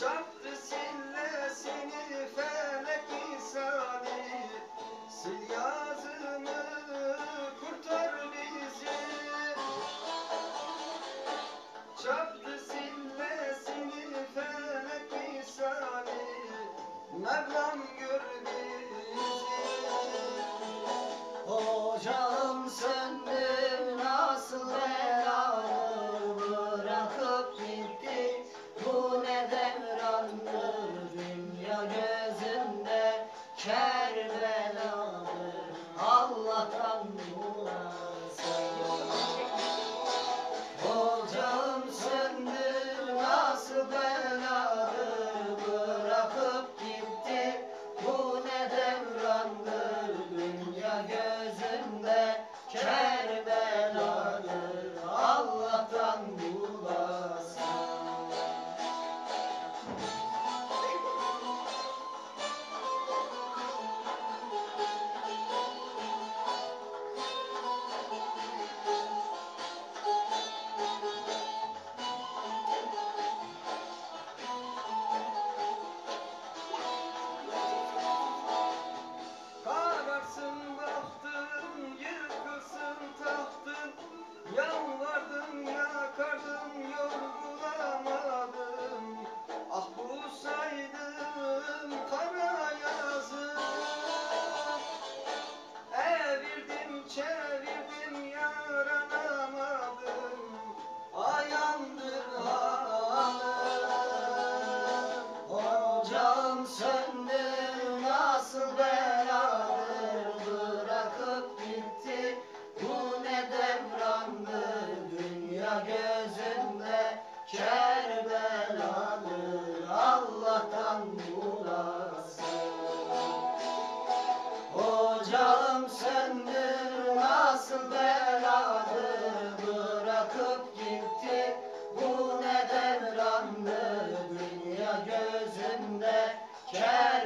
Chop. Chad. Ocağım söndü nasıl beladır bırakıp gitti. Bu ne devrandı dünya gözünde Kerbeladır Allah'tan bulasın Ocağım söndü Church.